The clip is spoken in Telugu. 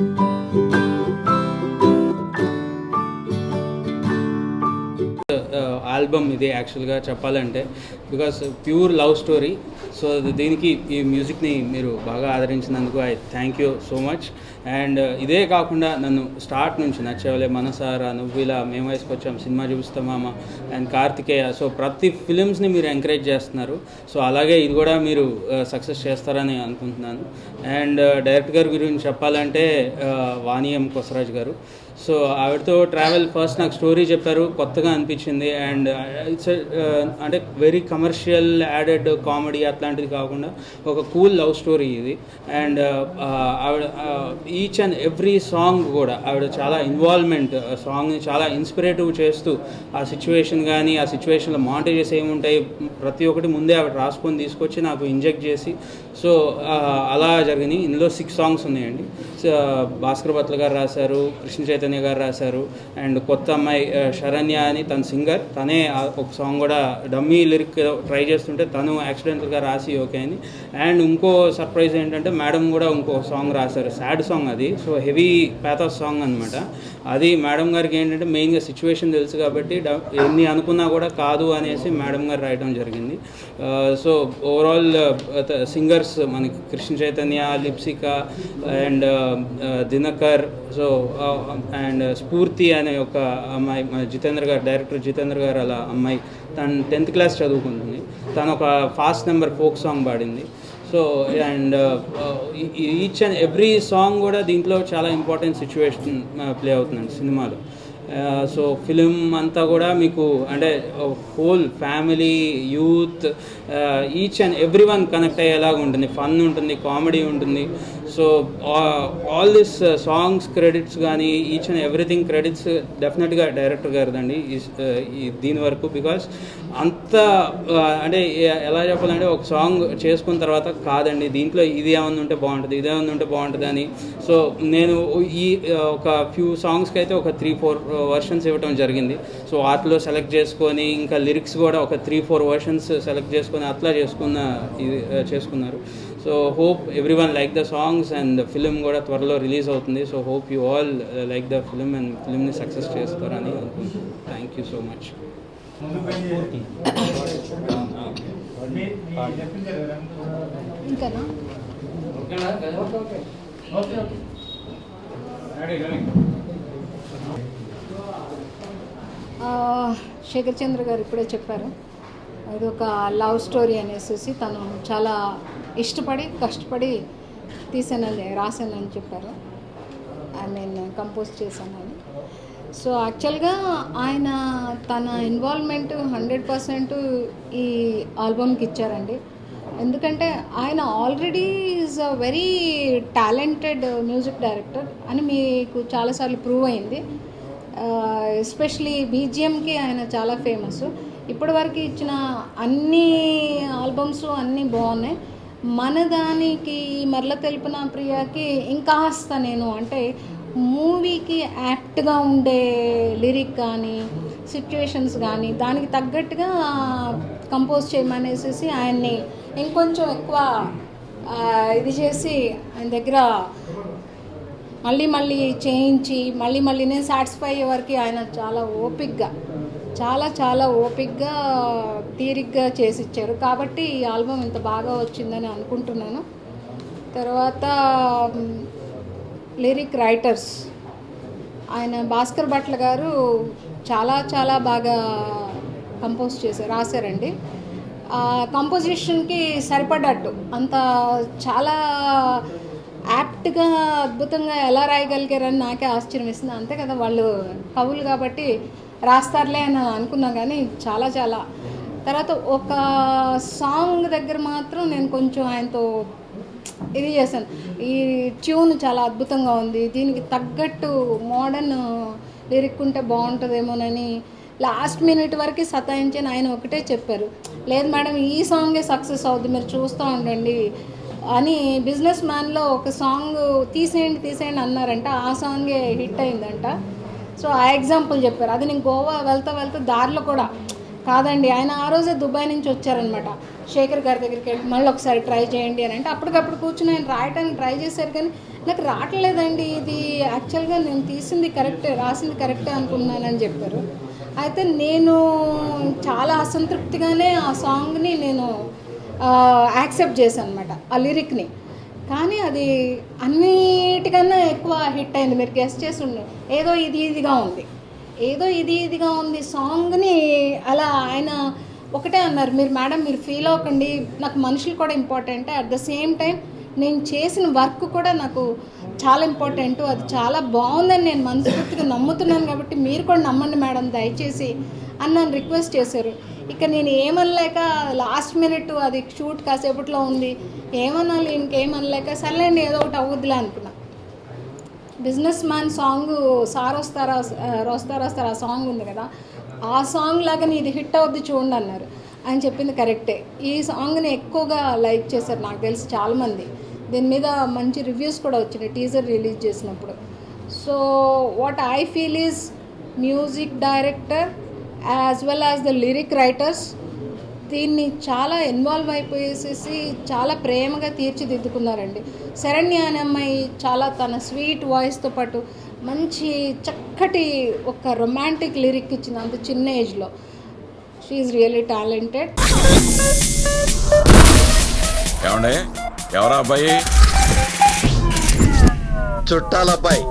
Thank you. ఆల్బమ్ ఇది యాక్చువల్గా చెప్పాలంటే. Because pure love story. So దీనికి ఈ మ్యూజిక్ని మీరు బాగా ఆదరించినందుకు I thank you so much. And ఇదే కాకుండా నన్ను స్టార్ట్ నుంచి నచ్చేవలే మనసారా నువ్వు ఇలా మేము వేసుకొచ్చాం సినిమా చూపిస్తామా అండ్ కార్తికేయ. సో ప్రతి ఫిలిమ్స్ని మీరు ఎంకరేజ్ చేస్తున్నారు. సో అలాగే ఇది కూడా మీరు సక్సెస్ చేస్తారని అనుకుంటున్నాను. అండ్ డైరెక్ట్ గారి గురించి చెప్పాలంటే వాణియం కొసరాజ్ గారు. సో ఆవిడతో ట్రావెల్ ఫస్ట్ నాకు స్టోరీ చెప్పారు కొత్తగా అనిపించింది. అండ్ ఇట్స్ uh, uh, అంటే వెరీ కమర్షియల్ యాడెడ్ కామెడీ అట్లాంటిది కాకుండా ఒక కూల్ లవ్ స్టోరీ ఇది. అండ్ uh, ఆవిడ ఈచ్ అండ్ ఎవ్రీ సాంగ్ కూడా ఆవిడ చాలా ఇన్వాల్వ్మెంట్ సాంగ్ని చాలా ఇన్స్పిరేటివ్ చేస్తూ ఆ సిచ్యువేషన్ కానీ ఆ సిచ్యువేషన్లో మాంటేజెస్ ఏముంటాయి ప్రతి ఒక్కటి ముందే ఆవిడ రాసుకొని తీసుకొచ్చి నాకు ఇంజెక్ట్ చేసి. సో అలా జరిగినాయి. ఇందులో సిక్స్ సాంగ్స్ ఉన్నాయండి. సో, భాస్కర్ భట్ల గారు రాశారు కృష్ణ చైతన్య గారు రాశారు. అండ్ కొత్త అమ్మాయి శరణ్య అని తన సింగర్. తనే ఒక సాంగ్ కూడా డమ్మీ లిరిక్ ట్రై చేస్తుంటే తను యాక్సిడెంటల్గా రాసి ఓకే అని. అండ్ ఇంకో సర్ప్రైజ్ ఏంటంటే మేడం కూడా ఇంకో సాంగ్ రాశారు. సాడ్ సాంగ్ అది. సో హెవీ ప్యాథాస్ సాంగ్ అనమాట అది మేడం గారికి ఏంటంటే మెయిన్గా సిచ్యువేషన్ తెలుసు కాబట్టి ఎన్ని అనుకున్నా కూడా కాదు అనేసి మేడం గారు రాయడం జరిగింది. సో ఓవరాల్ సింగర్స్ మనకి Krishna Chaitanya Lipsika and Dinakar. So and Sphoorthi అనే ఒక అమ్మాయి జితేంద్ర గారు డైరెక్టర్ జితేంద్ర గారు అలా అమ్మాయి తను టెన్త్ క్లాస్ చదువుకుంటుంది. తను ఒక ఫాస్ట్ నెంబర్ ఫోక్ సాంగ్ పాడింది. So and each and every song కూడా దీంట్లో చాలా ఇంపార్టెంట్ సిచ్యువేషన్ ప్లే అవుతుందండి సినిమాలో. సో ఫిలిం అంతా కూడా మీకు అంటే whole family youth each and every one connect అయ్యేలాగా ఉంటుంది. ఫన్ ఉంటుంది కామెడీ ఉంటుంది. So all this songs credits కానీ ఈచ్ అండ్ ఎవ్రీథింగ్ క్రెడిట్స్ డెఫినెట్గా డైరెక్టర్ గారిదండి. Uh, దీని వరకు బికాస్ అంత uh, అంటే ఎలా చెప్పాలంటే ఒక సాంగ్ చేసుకున్న తర్వాత కాదండి. దీంట్లో ఇది ఏమన్నా ఉంటే బాగుంటుంది ఇది ఏమన్నా ఉంటే బాగుంటుంది అని. సో నేను ఈ ఒక ఫ్యూ సాంగ్స్కి అయితే ఒక త్రీ ఫోర్ వర్షన్స్ ఇవ్వడం జరిగింది. సో వాటిలో సెలెక్ట్ చేసుకొని ఇంకా లిరిక్స్ కూడా ఒక త్రీ ఫోర్ వర్షన్స్ సెలెక్ట్ చేసుకొని అట్లా చేసుకున్న ఇది చేసుకున్నారు. So hope every one like the songs and film కూడా త్వరలో రిలీజ్ అవుతుంది. So hope you all like the film and ఫిలింని success చేస్తారని అనుకుంటున్నాను thank you so much Shekhar Chandra garu ఇప్పుడే చెప్పారు. ఇది ఒక లవ్ స్టోరీ అనేసి తను చాలా ఇష్టపడి కష్టపడి తీసానని రాశానని చెప్పారు. నేను కంపోజ్ చేశానని. సో యాక్చువల్గా ఆయన తన ఇన్వాల్వ్మెంట్ హండ్రెడ్ పర్సెంట్ ఈ ఆల్బమ్కి ఇచ్చారండి. ఎందుకంటే ఆయన already is a very talented music director అని మీకు చాలాసార్లు ప్రూవ్ అయింది. ఎస్పెషలీ బీజిఎంకి ఆయన చాలా ఫేమస్. ఇప్పటివరకు ఇచ్చిన అన్ని ఆల్బమ్స్ అన్నీ బాగున్నాయి. మన దానికి మరల తెలిపిన ప్రియాకి ఇంకాస్త నేను అంటే మూవీకి యాప్ట్గా ఉండే లిరిక్ కానీ సిచ్యువేషన్స్ కానీ దానికి తగ్గట్టుగా కంపోజ్ చేయమనేసి ఆయన్ని ఇంకొంచెం ఎక్కువ ఇది చేసి ఆయన దగ్గర మళ్ళీ మళ్ళీ చేయించి మళ్ళీ మళ్ళీ నేను సాటిస్ఫై అయ్యే వరకు ఆయన చాలా ఓపిక్గా చాలా చాలా ఓపిక్గా తీరిగ్గా చేసి ఇచ్చారు కాబట్టి ఈ ఆల్బమ్ ఇంత బాగా వచ్చిందని అనుకుంటున్నాను. తర్వాత లిరిక్ రైటర్స్. ఆయన భాస్కర్ భట్ల గారు చాలా చాలా బాగా కంపోజ్ చేశారు రాశారండి. కంపోజిషన్కి సరిపడ్డట్టు అంత చాలా యాప్ట్గా అద్భుతంగా ఎలా రాయగలిగారని నాకే ఆశ్చర్యం వేసింది అంతే కదా వాళ్ళు కవులు కాబట్టి రాస్తారులే అని అనుకున్నా కానీ చాలా చాలా. తర్వాత ఒక సాంగ్ దగ్గర మాత్రం నేను కొంచెం ఆయనతో ఇది చేశాను. ఈ ట్యూన్ చాలా అద్భుతంగా ఉంది. దీనికి తగ్గట్టు మోడర్న్ లిరిక్ ఉంటే బాగుంటుందేమోనని లాస్ట్ మినిట్ వరకు సతాయించిన ఆయన ఒకటే చెప్పారు. లేదు మేడం ఈ సాంగే సక్సెస్ అవుద్ది మీరు చూస్తూ ఉండండి అని బిజినెస్ మ్యాన్లో ఒక సాంగ్ తీసేయండి తీసేయండి అన్నారంట. ఆ సాంగే హిట్ అయిందంట. సో ఆ ఎగ్జాంపుల్ చెప్పారు. అది నేను గోవా వెళ్తా వెళ్తా దారిలో కూడా కాదండి ఆయన ఆ రోజే దుబాయ్ నుంచి వచ్చారనమాట శేఖర్ గారి దగ్గరికి వెళ్ళి మళ్ళీ ఒకసారి ట్రై చేయండి అని అంటే అప్పటికప్పుడు కూర్చుని ఆయన రాయటానికి ట్రై చేశారు కానీ నాకు రావట్లేదండి. ఇది యాక్చువల్గా నేను తీసింది కరెక్టే రాసింది కరెక్టే అనుకున్నానని చెప్పారు. అయితే నేను చాలా అసంతృప్తిగానే ఆ సాంగ్ని నేను యాక్సెప్ట్ చేశాను అనమాట ఆ లిరిక్ని. కానీ అది అన్నిటికన్నా ఎక్కువ హిట్ అయింది. మీరు గెస్ట్ చేసి ఉండే ఏదో ఇది ఇదిగా ఉంది. ఏదో ఇది ఇదిగా ఉంది సాంగ్ని అలా ఆయన ఒకటే అన్నారు. మీరు మేడం మీరు ఫీల్ అవ్వకండి. నాకు మనుషులు కూడా important at the same time నేను చేసిన వర్క్ కూడా నాకు చాలా ఇంపార్టెంట్ అది చాలా బాగుందని నేను మనస్ఫూర్తిగా నమ్ముతున్నాను కాబట్టి మీరు కూడా నమ్మండి మేడం దయచేసి. అని నన్ను రిక్వెస్ట్ చేశారు. ఇక నేను ఏమనలేక లాస్ట్ మినిట్ అది షూట్ కాసేపట్లో ఉంది. ఏమనాలి ఇంకేమనలేక సర్లేండి ఏదో ఒకటి అవ్వద్దులే అనుకున్నా. బిజినెస్ మ్యాన్ సాంగ్ సార్ వస్తారా ఆ, వస్తారా వస్తారా ఆ సాంగ్ ఉంది కదా ఆ సాంగ్ లాగా ఇది హిట్ అవుద్ది చూడండి అన్నారు. అని చెప్పింది కరెక్టే. ఈ సాంగ్ని ఎక్కువగా లైక్ చేశారు నాకు తెలిసి చాలామంది. దీని మీద మంచి రివ్యూస్ కూడా వచ్చినాయి టీజర్ రిలీజ్ చేసినప్పుడు. So what I feel is music director as well as the lyric writers దీన్ని చాలా ఇన్వాల్వ్ అయిపోయేసేసి చాలా ప్రేమగా తీర్చిదిద్దుకున్నారండి. శరణ్య అనే అమ్మాయి చాలా తన స్వీట్ వాయిస్తో పాటు మంచి చక్కటి ఒక రొమాంటిక్ లిరిక్ ఇచ్చింది అంత చిన్న ఏజ్లో షీఈ్ రియల్లీ టాలెంటెడ్ ఎవరా అబ్బాయి? చుట్టాలబ్బాయి.